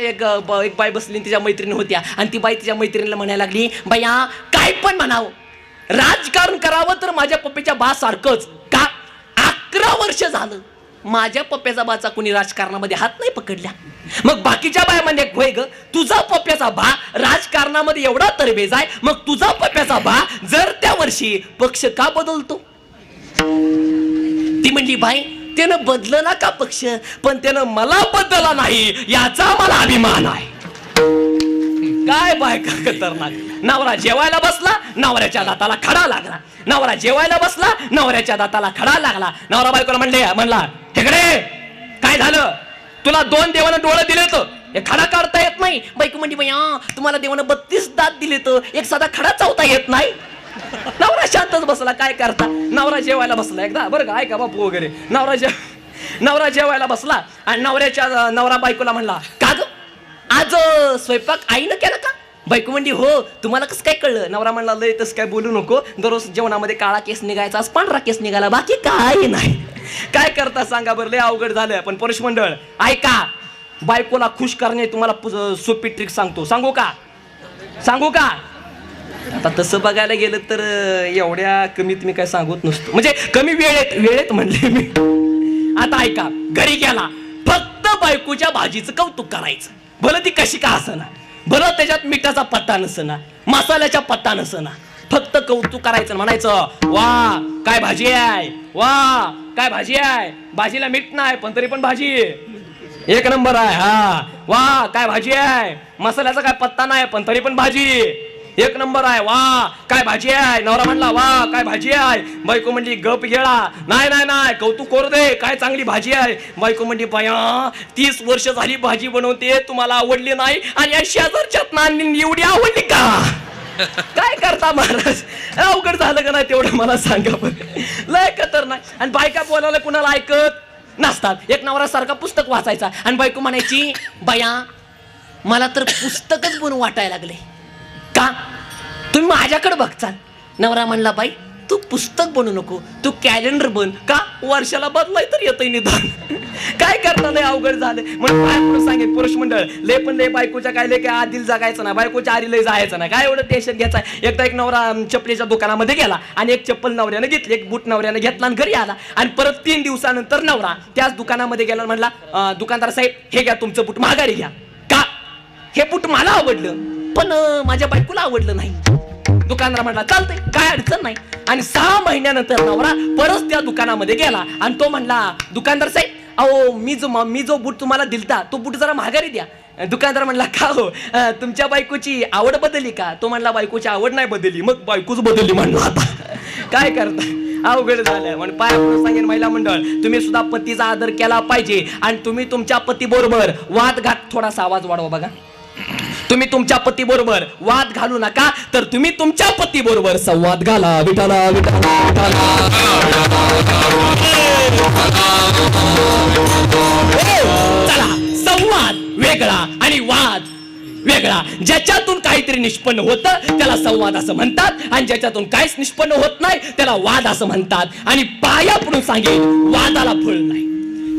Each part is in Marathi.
एक एक बाई बसली तिच्या मैत्रिणी होत्या. आणि ती बाई तिच्या मैत्रिणीला म्हणायला लागली बाया काय पण म्हणावं. राजकारण करावं तर माझ्या पप्पेच्या बा सारखंच. का? अकरा वर्ष झालं. माझ्या पप्प्याचा बाचा कुणी राजकारणामध्ये हात नाही पकडल्या मग बाकीच्या बाया म्हणजे होय ग. तुझा पप्प्याचा बा राजकारणामध्ये एवढा तरबेज आहे. मग तुझा पप्प्याचा बा जर त्या वर्षी पक्ष का बदलतो? ती म्हणली बाई त्यानं बदलला का पक्ष? पण त्यानं मला बदलला नाही याचा मला अभिमान आहे. काय बायका खतरनाक? नवरा जेवायला बसला नवऱ्याच्या दाताला खडा लागला. नवरा जेवायला बसला नवऱ्याच्या दाताला खडा लागला. नवरा बायकोला म्हणले म्हणला तिकडे काय झालं? तुला दोन देवानं डोळं दिले तर? हे खडा काढता येत नाही. बायको म्हणजे भैया तुम्हाला देवानं बत्तीस दात दिले तर? एक साधा खडा चावता येत नाही. नवरा शांतच बसला काय करता? नवरा जेवायला बसला एकदा. बरं का ऐका बापू वगैरे. नवरा जे नवरा जेवायला बसला आणि नवऱ्याच्या नवरा बायकोला म्हणला का ग? आज स्वयंपाक आईनं केला का? बायको म्हणली हो तुम्हाला कसं काय कळलं? नवरा म्हणला लय तसं काय बोलू नको. दररोज जेवणामध्ये काळा केस निघायचा आज पांढरा केस निघाला. बाकी काय नाही. काय करता सांगा बरं लय अवघड झालं. पण पुरुष मंडळ ऐका. बायकोला खुश करणे तुम्हाला सोपी ट्रिक सांगतो. सांगू का? सांगू का? आता तसं बघायला गेलं तर एवढ्या कमीत मी काय सांगत नसतो. म्हणजे कमी वेळेत वेळेत म्हणले मी. आता ऐका घरी गेला फक्त बायकोच्या भाजीचं कौतुक करायचं. भलं ती कशी का असना भलं त्याच्यात मिठाचा पत्ता नसना मसाल्याचा पत्ता नसना. फक्त कौतुक करायचं म्हणायचं वा काय भाजी आहे? वा काय भाजी आहे? भाजीला मीठ नाही पण तरी पण भाजी. एक नंबर आहे हा. वा काय भाजी आहे? मसाल्याचा काय पत्ता नाही पण तरी पण भाजी. एक नंबर आहे वा काय भाजी आहे? नवरा म्हणला वा काय भाजी आहे? बायको म्हणली गप गेळा नाही नाही नाही कौतुक करू दे काय चांगली भाजी आहे? बायको म्हणली बाया तीस वर्ष झाली भाजी बनवते तुम्हाला आवडली नाही आणि या शेजारच्यात नांदी एवढी आवडली का? काय करता महाराज? अवघड झालं का नाही तेवढं मला सांगा बरं. लय खतरनाक. आणि बायका बोलायला कुणाला ऐकत नसतात. एक नवरा सारखा पुस्तक वाचायचा. आणि बायको म्हणायची बया मला तर पुस्तकच बनवून वाटायला लागले का? तुम्ही माझ्याकडे बघचाल. नवरा म्हणला बाई तू पुस्तक बनू नको. तू कॅलेंडर बन का? वर्षाला बदलाय तर येतंय निदान. काय करता नाही अवघड झालं म्हणून काय म्हणून सांगेल पुरुष मंडळ लय पण लय बायकोच्या काय लय काय आधील जगायचं ना बायकोच्या आरी लय जायचं ना काय एवढं टेन्शन घ्यायचं एकदा एक नवरा अं, चपलीच्या दुकानामध्ये गेला आणि एक चप्पल नवऱ्यानं घेतली. एक बूट नवऱ्यानं घेतला आणि घरी आला. आणि परत तीन दिवसानंतर नवरा त्याच दुकानामध्ये गेला म्हणला दुकानदार साहेब हे घ्या तुमचं बूट माघारी घ्या. का? हे बूट मला आवडलं. पण माझ्या बायकोला आवडलं नाही. दुकानदार म्हणला चालतंय काय अडचण नाही. आणि सहा महिन्यानंतर नवरा परत त्या दुकानामध्ये गेला आणि तो म्हणला दुकानदार साहेब अहो मी जो मी जो बूट तुम्हाला दिलता तो बूट जरा माघारी द्या. दुकानदार म्हणला का हो? तुमच्या बायकोची आवड बदलली का? तो म्हणला बायकोची आवड नाही बदलली मग बायकोच बदलली म्हणला आता. काय करता? अवघड झालं म्हणून पाया सांगेन महिला मंडळ तुम्ही सुद्धा पतीचा आदर केला पाहिजे आणि तुम्ही तुमच्या पती बरोबर वाद घात थोडासा आवाज वाढवा बघा. तुम्ही तुमच्या पती बरोबर वाद घालू नका तर तुम्ही तुमच्या पती बरोबर संवाद घाला विठाला विठाला विठाला हो, चला संवाद वेगळा आणि वाद वेगळा. ज्याच्यातून काहीतरी निष्पन्न होतं त्याला संवाद असं म्हणतात आणि ज्याच्यातून काहीच निष्पन्न होत नाही त्याला वाद असं म्हणतात. आणि पाया पडून सांगेल वादाला फळ नाही.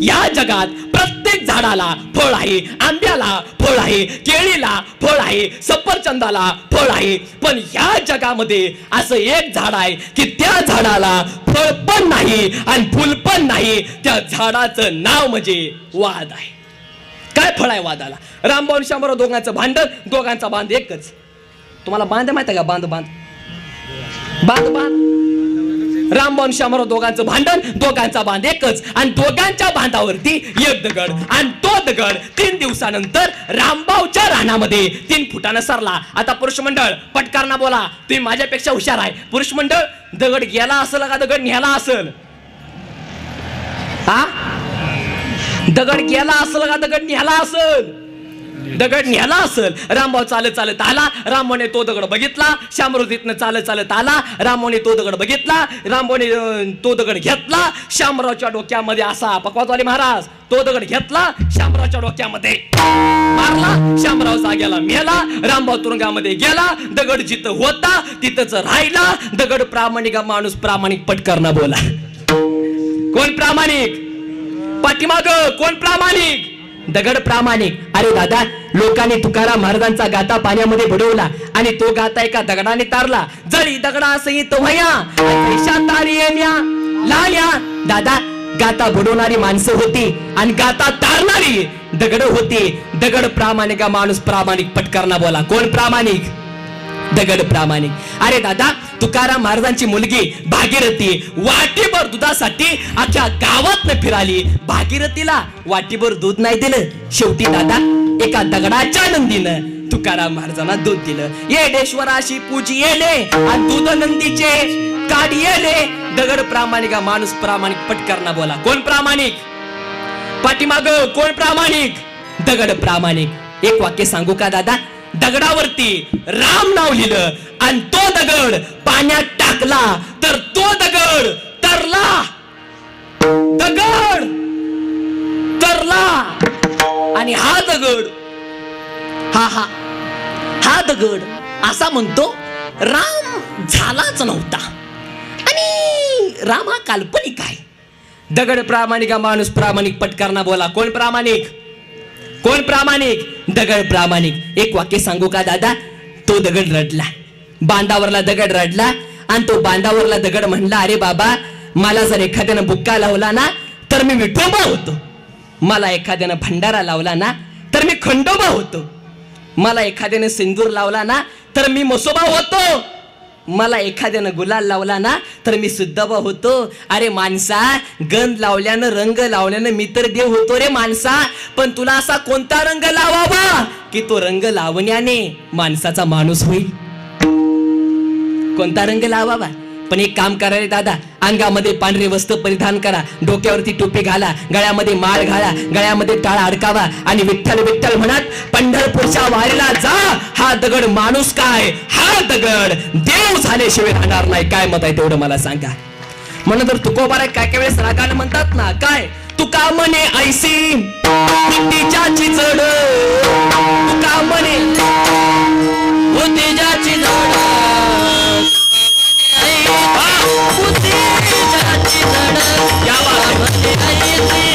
या जगात प्रत्येक झाडाला फळ आहे आंब्याला फळ आहे केळीला फळ आहे सफरचंदाला फळ आहे. पण या जगामध्ये असं एक झाड आहे की त्या झाडाला फळ पण नाही आणि फुल पण नाही. त्या झाडाचं नाव म्हणजे वाद आहे. काय फळ आहे वादाला? रामभाऊ आणि शामराव दोघांचं भांडण दोघांचा बांध एकच. तुम्हाला बांध माहिती आहे का? बांध बांध. बांध बांध. रामभाऊ शामराव दोघांचं भांडण दोघांचा बांध एकच. आणि दोघांच्या बांधावरती एक दगड आणि तो दगड तीन दिवसानंतर रामबावच्या रानामध्ये तीन फुटानं सरला. आता पुरुष मंडळ पटकारना बोला. तुम्ही माझ्यापेक्षा हुशार आहे. पुरुष मंडळ दगड गेला असेल का दगड न्याला असेल? हा दगड गेला असेल का दगड न्याला असेल? दगड न्याला असेल रामभाऊ चालत चालत आला रामभाऊने तो दगड बघितला शामराव चालत चालत आला रामभाऊने तो दगड बघितला रामभाऊने तो दगड घेतला श्यामरावच्या डोक्यामध्ये असा पकवाजवाले महाराज तो दगड घेतला श्यामरावच्या डोक्यामध्ये मारला श्यामराव जाग्याला मेला रामभाऊ तुरुंगामध्ये गेला दगड जिथं होता तिथंच राहिला दगड प्रामाणिक हा माणूस प्रामाणिक पटकरना बोला. कोण प्रामाणिक? पाठीमाग कोण प्रामाणिक? दगड प्रामाणिक. अरे दादा लोकांनी तुकाराम महाराजांचा गाता पाण्यामध्ये बुडवला आणि तो गाता एका दगडाने तारला. जळी दगडा असही तो ऐशा लाल्या. दादा गाता बुडवणारी माणसं होती आणि गाता तारणारी दगड होती. दगड प्रामाणिक माणूस प्रामाणिक पटकरना बोला. कोण प्रामाणिक? दगड प्रामाणिक. अरे दादा तुकाराम महाराजांची मुलगी भागीरथी वाटीभर दुधासाठी अख्ख्या गावात फिराली. भागीरथीला वाटीभर दूध नाही दिलं. शेवटी दादा एका दगडाच्या नंदीनं तुकाराम महाराजांना दूध दिलं. येडेश्वराशी पूजी येले आणि दूध नंदीचे काढ येले दगड प्रामाणिक हा माणूस प्रामाणिक पटकरना बोला. कोण प्रामाणिक? पाठीमाग कोण प्रामाणिक? दगड प्रामाणिक. एक वाक्य सांगू का दादा? दगडावरती राम नाव लिहिलं आणि तो दगड पाण्यात टाकला. तर तो दगड तरला. दगड तरला. आणि हा दगड हा हा हा दगड असा म्हणतो राम झालाच नव्हता. आणि राम हा काल्पनिक आहे. दगड प्रामाणिक हा माणूस प्रामाणिक पटकारणा बोला. कोण प्रामाणिक? कोण प्रामाणिक? दगड प्रामाणिक. एक वाक्य सांगू का दादा? तो दगड रडला. बांधावरला दगड रडला आणि तो बांधावरला दगड म्हणला अरे बाबा मला जर एखाद्यानं बुक्का लावला ना तर मी विठोबा होतो. मला एखाद्यानं भंडारा लावला ना तर मी खंडोबा होतो. मला एखाद्याने सिंदूर लावला ना तर मी मसोबा होतो. मला एखाद्यानं गुलाल लावला ना तर मी सुद्धबा होतो. अरे माणसा गंध लावल्यानं रंग लावल्यानं मी तर देव होतो रे माणसा. पण तुला असा कोणता रंग लावावा? की तो रंग लावण्याने माणसाचा माणूस होईल. कोणता रंग लावावा? पण एक काम करा रे दादा. अंगामध्ये पांढरे वस्त्र परिधान करा. डोक्यावरती टोपी घाला. गळ्यामध्ये माळ घाला. गळ्यामध्ये टाळा अडकावा. आणि विठ्ठल विठ्ठल म्हणत पंढरपूरच्या वारीला जा. हा दगड माणूस काय? हा दगड देव झाल्याशिवाय राहणार नाही. काय मत आहे तेवढं मला सांगा. म्हणून तर तुकोबारा काय काय वेळेस रागाने म्हणतात ना काय? तुका म्हणे ऐसी बुद्धीच्याची जड तुका म्हणे बुद्धीच्याची जड या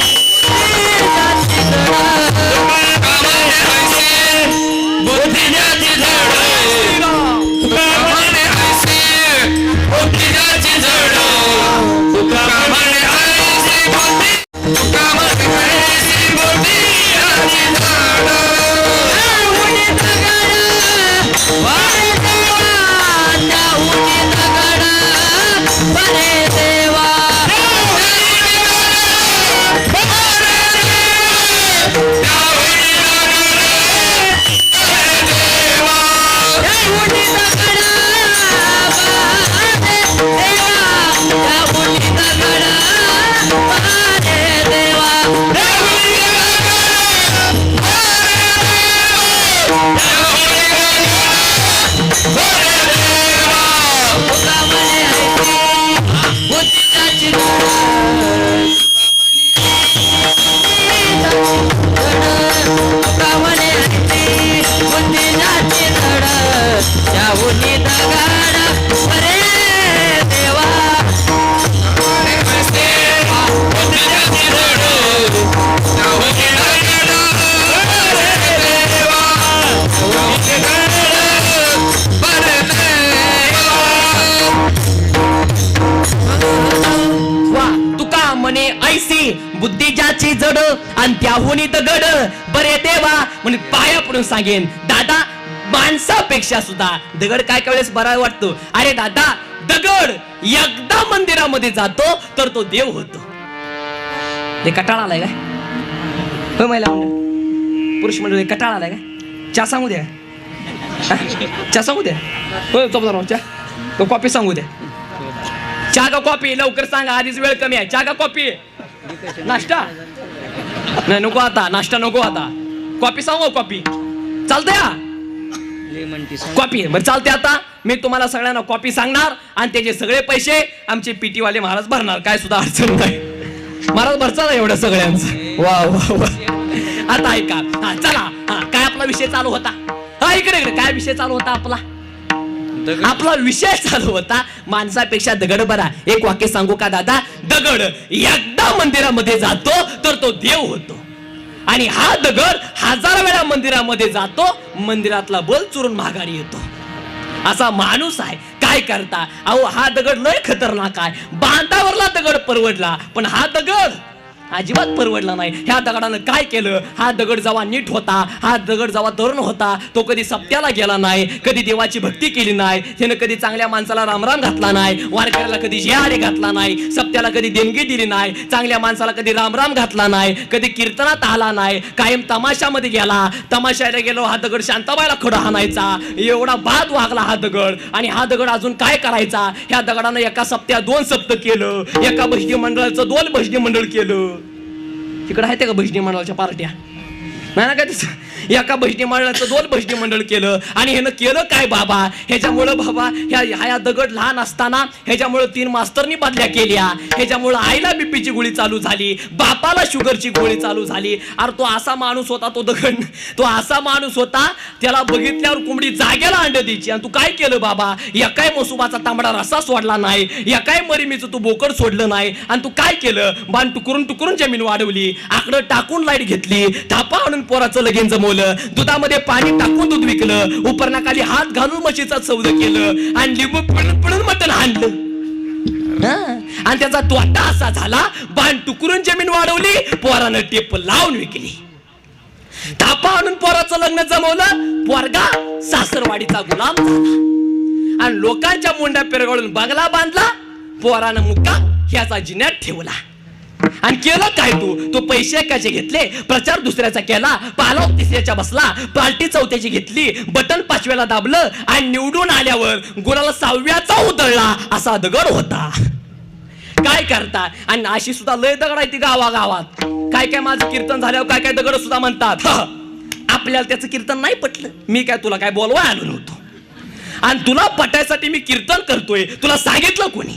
आणि तर गड बरे देवा. म्हणून पाया पडून सांगेन दादा माणसापेक्षा सुद्धा दगड काय काय वेळेस बरा वाटतो? अरे दादा दगड एकदा मंदिरामध्ये जातो तर तो देव होतो. ते कटाळा आलाय काय? हो महिला पुरुष मंडळी कटाळा आलाय काय? चा सांगू द्या. चा सांगू द्या? होय चा तो कॉपी सांगू द्या. चा का कॉपी? लवकर सांगा आधीच वेळ कमी आहे. चा का कॉपी? नाश्ता. नाही नको आता नाश्ता नको आता. कॉफी सांगू कॉफी चालतंय हा? कॉपी बरं चालते आता. मी तुम्हाला सगळ्यांना कॉपी सांगणार आणि त्याचे सगळे पैसे आमचे पीटी वाले महाराज भरणार. काय सुद्धा अडचण नाही. महाराज भरचा एवढं सगळ्यांचं. वा वा वा. आता ऐका. हा चला. हा काय आपला विषय चालू होता? हा इकडे इकडे. काय विषय चालू होता आपला? आपला विषय चालू होता. माणसापेक्षा दगड बरा. एक वाक्य सांगू का दादा? दगड एकदा मंदिरामध्ये जातो तर तो देव होतो. आणि हा दगड हजार वेळा मंदिरामध्ये जातो मंदिरातला बल चुरून माघारी येतो. असा माणूस आहे. काय करता? अहो हा दगड लय खतरनाक आहे. बांधावरला दगड परवडला पण हा दगड अजिबात परवडला नाही. ह्या दगडानं काय केलं? हा दगड जावा नीट होता हा दगड जावा तरुण होता तो कधी सप्त्याला गेला नाही कधी देवाची भक्ती केली नाही त्यानं कधी चांगल्या माणसाला रामराम घातला नाही वारकऱ्याला कधी जिहारे घातला नाही सप्त्याला कधी देणगी दिली नाही चांगल्या माणसाला कधी रामराम घातला नाही कधी कीर्तनात आला नाही कायम तमाशामध्ये गेला. तमाशाला गेलो हा दगड शांताबाईला खडा हाणायचा. एवढा बाद वागला हा दगड. आणि हा दगड अजून काय करायचा? ह्या दगडानं एका सप्त्या दोन सप्त केलं. एका भजनी मंडळाचं दोन भजनी मंडळ केलं. तिकडं आहेत का भजनी मंडळाच्या पार्ट्या? नाही ना काय तसं? एका भजनी मंडळाचं दोन भजनी मंडळ केलं. आणि ह्यानं केलं काय बाबा? ह्याच्यामुळं बाबा ह्या ह्या दगड लहान असताना ह्याच्यामुळं तीन मास्तरनी बदल्या केल्या. ह्याच्यामुळं आईला बीपीची गोळी चालू झाली. बापाला शुगरची गोळी चालू झाली. अरे तो असा माणूस होता तो दगड. तो असा माणूस होता त्याला बघितल्यावर कोंबडी जागेला अंड द्यायची. आणि तू काय केलं बाबा? एकाय मसुबाचा तांबडा रस्सा सोडला नाही. एकाय मरिमीचं तू बोकड सोडलं नाही. आणि तू काय केलं? बाण टुकरून टुकरून जमीन वाढवली. आकडं टाकून लाइट घेतली. थापा आणून पोराचं लगीन जमवलं दुधामध्ये पाणी टाकून दूध विकलं उपरणाखाली हात घालून म्हशीचा सौद केलं आणि लिंबू पिळून पिळून मटण हाणलं. आणि त्याचा तोटा असा झाला बाण टुकरून जमीन वाढवली पोरानं टेप लावून विकली. तापा आणून पोराचं लग्न जमवलं पोरगा सासरवाडीचा गुलाम झाला. आणि लोकांच्या मुंड्या पेरगळून बंगला बांधला पोरानं मुक्का ह्याचा जिन्यात ठेवला. आणि केलं काय तू? तो पैसे एकाचे घेतले? प्रचार दुसऱ्याचा केला पालव तिसऱ्याच्या बसला पार्टी चौथ्याची घेतली बटन पाचव्याला दाबलं आणि निवडून आल्यावर गुराला सहाव्याचा उधळला असा दगड होता. काय करता? आणि अशी सुद्धा लय दगड आहे ती गावागावात. काय काय माझं कीर्तन झाल्यावर काय काय दगड सुद्धा म्हणतात. आपल्याला त्याचं कीर्तन नाही पटलं. मी काय तुला काय बोलवाय आलो नव्हतो. आणि तुला पटायसाठी मी कीर्तन करतोय. तुला सांगितलं कोणी?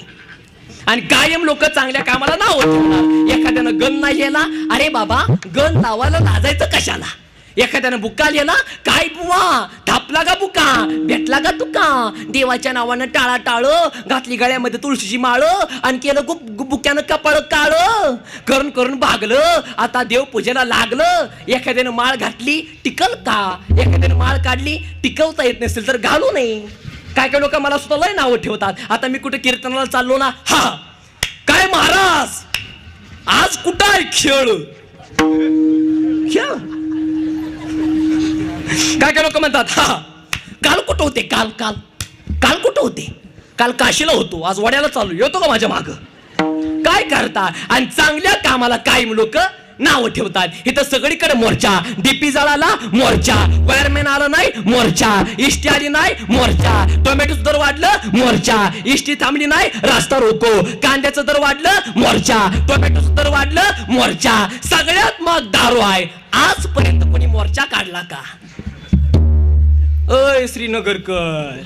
आणि कायम लोक चांगल्या कामाला नाव ठेवणार. एखाद्यानं गण नाही लिहिला अरे बाबा गण लावायला लाजायचं कशाला? एखाद्यानं बुक्का लिहिला काय बुवा? थापला का बुका? भेटला का तुका? देवाच्या नावानं टाळा टाळ घातली गळ्यामध्ये तुळशीची माळ आणि केलं गुप बुक्यानं कपाळ काळ. करून करून भागलं. आता देव पूजेला लागलं. एखाद्यानं माळ घातली टिकल का? एखाद्यानं माळ काढली टिकवता येत नसेल तर घालू नये. काय काय लोक मला सुद्धा लय नावं ठेवतात. आता मी कुठे कीर्तनाला चाललो ना हा काय महाराज? आज कुठं आहे खेळ? काय काय लोक म्हणतात हा काल कुठं होते? काल काल. काल कुठं होते? काल काशीला होतो. आज वड्याला चालू येतो का माझ्या माग? काय करता? आणि चांगल्या कामाला काय लोक नाव ठेवतात. इथं सगळीकडे मोर्चा. डीपी जळाला मोर्चा. वायरमॅन आला नाही मोर्चा. इष्टी आली नाही मोर्चा. टोमॅटोचं दर वाढलं मोर्चा. इष्टी थांबली नाही रास्ता रोको. कांद्याचं दर वाढलं मोर्चा. टोमॅटोचं दर वाढलं मोर्चा. सगळ्यात मग दारू आहे. आजपर्यंत कोणी मोर्चा काढला का? अय श्रीनगरकर.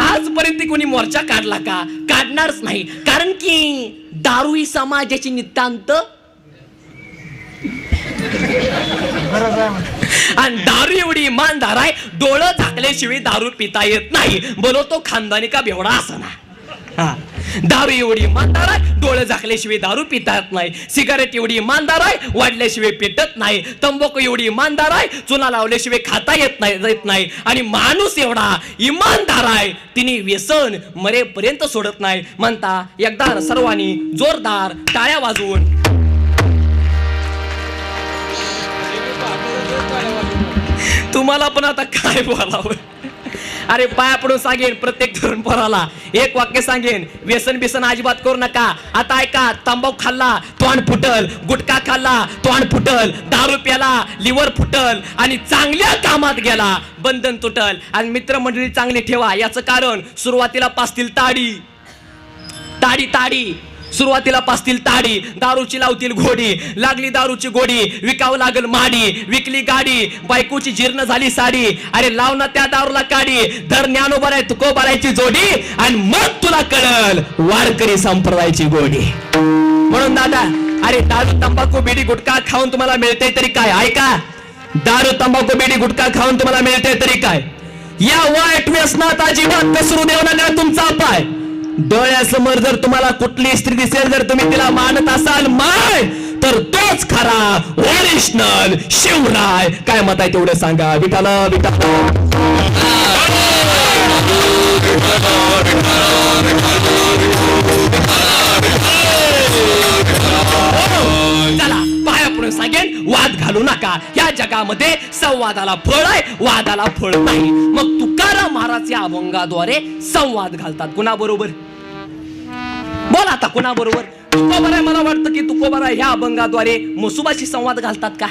आजपर्यंत कोणी मोर्चा काढला का? काढणारच नाही. कारण की दारू ही समाजाची नितांत. आणि दारू एवढी इमानदार आहे डोळं झाकल्याशिवाय दारू पिता येत नाही. बोलवतो खानदानी का बेवडा असना हा. दारू एवढी इमानदार आहे डोळे झाकल्याशिवाय दारू पिता येत नाही. सिगारेट एवढी इमानदार आहे वाढल्याशिवाय पेटत नाही. तंबाखू एवढी इमानदार आहे चुना लावल्याशिवाय खाता येत नाही येत नाही. आणि माणूस एवढा इमानदार आहे तिने व्यसन मरेपर्यंत सोडत नाही. म्हणता एकदा सर्वांनी जोरदार टाळ्या वाजवून. तुम्हाला पण आता काय बोलावं? अरे पाय पडून सांगेन प्रत्येक तरुण पोराला. एक वाक्य सांगेन व्यसन बिसन अजिबात करू नका. आता ऐका तंबाखू खाल्ला तोंड फुटल गुटखा खाल्ला तोंड फुटल दारू प्याला लिव्हर फुटल आणि चांगल्या कामात गेला बंधन तुटल. आणि मित्रमंडळी चांगली ठेवा याचं कारण सुरुवातीला पासतील ताडी. ताडी ताडी. सुरुवातीला पासतील ताडी दारूची लावतील घोडी लागली दारूची गोडी विकावं लागल माडी विकली गाडी बायकोची जीर्ण झाली साडी अरे लाव ना त्या दारूला काडी धर ज्ञानोबर आहे तुको बरायची जोडी आणि मग तुला कळल वारकरी संप्रदायाची गोडी. म्हणून दादा अरे दारू तंबाखू बिडी गुटखा खाऊन तुम्हाला मिळते तरी काय? ऐका. दारू तंबाखू बिडी गुटखा खाऊन तुम्हाला मिळते तरी काय? या वाईट व्यसनात अजिबात कसरू देऊ नका तुमचा पाय. डोळ्यासमोर जर तुम्हाला कुठली स्त्री दिसेल जर तुम्ही तिला मानत असाल माय तर तोच खरा ओरिजिनल शिवराय. काय मत आहे तेवढं सांगा. विठाल विठाल सांगेन वाद घालू नका. या जगामध्ये संवादाला फळ आहे वादाला फळ नाही. मग तुकाराम महाराज या अभंगाद्वारे संवाद घालतात. कुणाबरोबर? बोल आता कुणाबरोबर? तुकोबर मला वाटतं की तुकोबराय ह्या अभंगाद्वारे मसुबाशी संवाद घालतात का?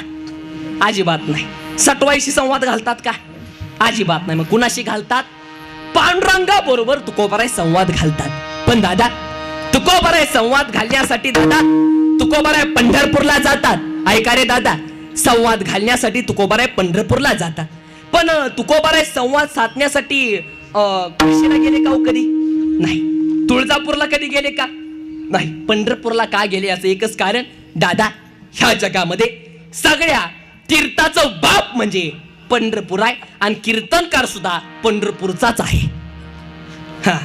अजिबात नाही. सटवाईशी संवाद घालतात का? अजिबात नाही. मग कुणाशी घालतात? पांडुरंगा बरोबर तुकोबराय संवाद घालतात. पण दादा तुकोबराय संवाद घालण्यासाठी दादा तुकोबराय पंढरपूरला जातात. ऐका रे दादा संवाद घालण्यासाठी तुकोबाराय पंढरपूरला जातात पण तुकोबाराय संवाद साधण्यासाठी काशीला गेले का हो कधी? नाही. तुळजापूरला कधी गेले का? नाही. पंढरपूरला का गेले असं एकच कारण दादा ह्या जगामध्ये सगळ्या तीर्थाचं बाप म्हणजे पंढरपूर आहे आणि कीर्तनकार सुद्धा पंढरपूरचाच आहे. हा.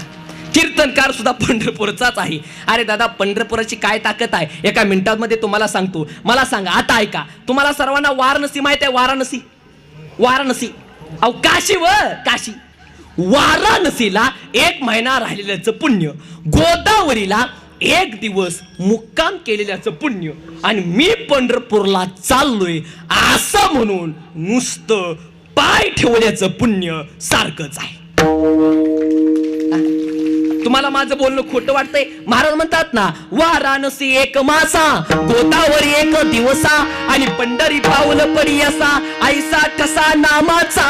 कीर्तनकार सुद्धा पंढरपूरचाच आहे. अरे दादा पंढरपुराची काय ताकद आहे? एका मिनिटांमध्ये तुम्हाला सांगतो. मला सांगा आता ऐका. तुम्हाला सर्वांना वाराणसी माहीत आहे वाराणसी? वाराणसी. अहो काशी व? काशी. वाराणसीला एक महिना राहिलेल्याचं पुण्य गोदावरीला एक दिवस मुक्काम केलेल्याचं पुण्य आणि मी पंढरपूरला चाललोय असं म्हणून नुसतं पाय ठेवल्याचं पुण्य सारखंच आहे. तुम्हाला माझं बोलणं खोटं वाटतंय? महाराज म्हणतात ना वाराणसी एक मासा गोदावरी एक दिवसा आणि पंढरी पावलं पडी असा आईसा ठसा नामाचा.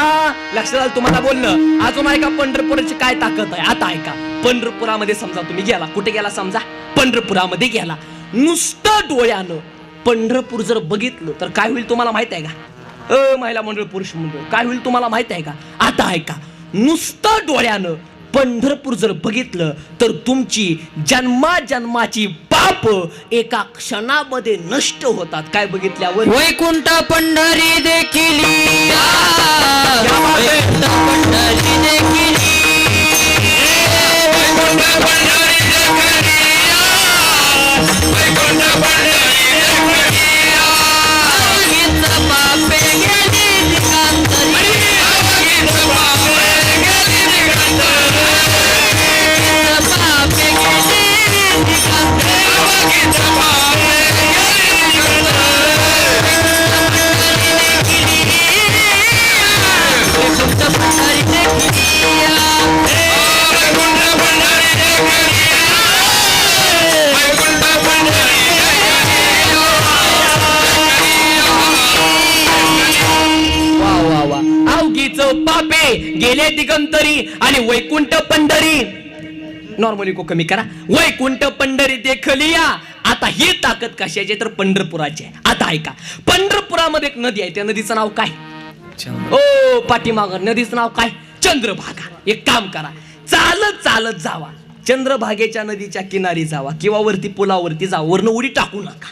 लक्षात आलं तुम्हाला बोलणं? अजून ऐका पंढरपुराची काय ताकद आहे? आता ऐका पंढरपुरामध्ये समजा तुम्ही गेला. कुठे गेला समजा? पंढरपुरामध्ये गेला. नुसतं डोळ्यानं पंढरपूर जर बघितलं तर काय होईल तुम्हाला माहीत आहे का? अ महिला मंडळ पुरुष मंडळ काय होईल तुम्हाला माहीत आहे का? आता ऐका नुसतं डोळ्यानं पंढरपूर जर बघितलं तर तुमची जन्मा जन्माची पाप एका क्षणामध्ये नष्ट होतात. काय बघितल्यावर? वैकुंठ पंढरी देखील पंढरी देखील आणि वैकुंठ पंढरी. नॉर्मली को कमी करा. वैकुंठ पंढरी देखलिया आता ही ताकद कशाची तर पंढरपुराची आहे. आता ऐका. पंढरपुरामध्ये एक नदी आहे. त्या नदीचं नाव काय? ओ पाठीमाग नदीचं नाव काय? चंद्रभागा. एक काम करा. चालत चालत जावा. चंद्रभागेच्या नदीच्या किनारी जावा किंवा वरती पुलावरती जावा. वरनं उडी टाकू नका.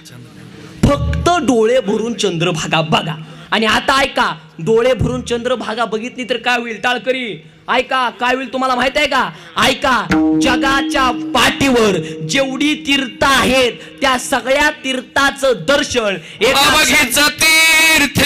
फक्त डोळे भरून चंद्रभागा बघा. आणि आता ऐका. डोळे भरून चंद्रभागा बघितली तर काय होईल? टाळकरी. ऐका काय होईल तुम्हाला माहीत आहे का? ऐका जगाच्या पाठीवर जेवढी तीर्थ आहेत त्या सगळ्या तीर्थाचं दर्शन एका तीर्थ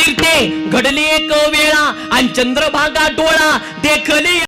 तीर्थे घडली एक वेळा आणि चंद्रभागा डोळा देखली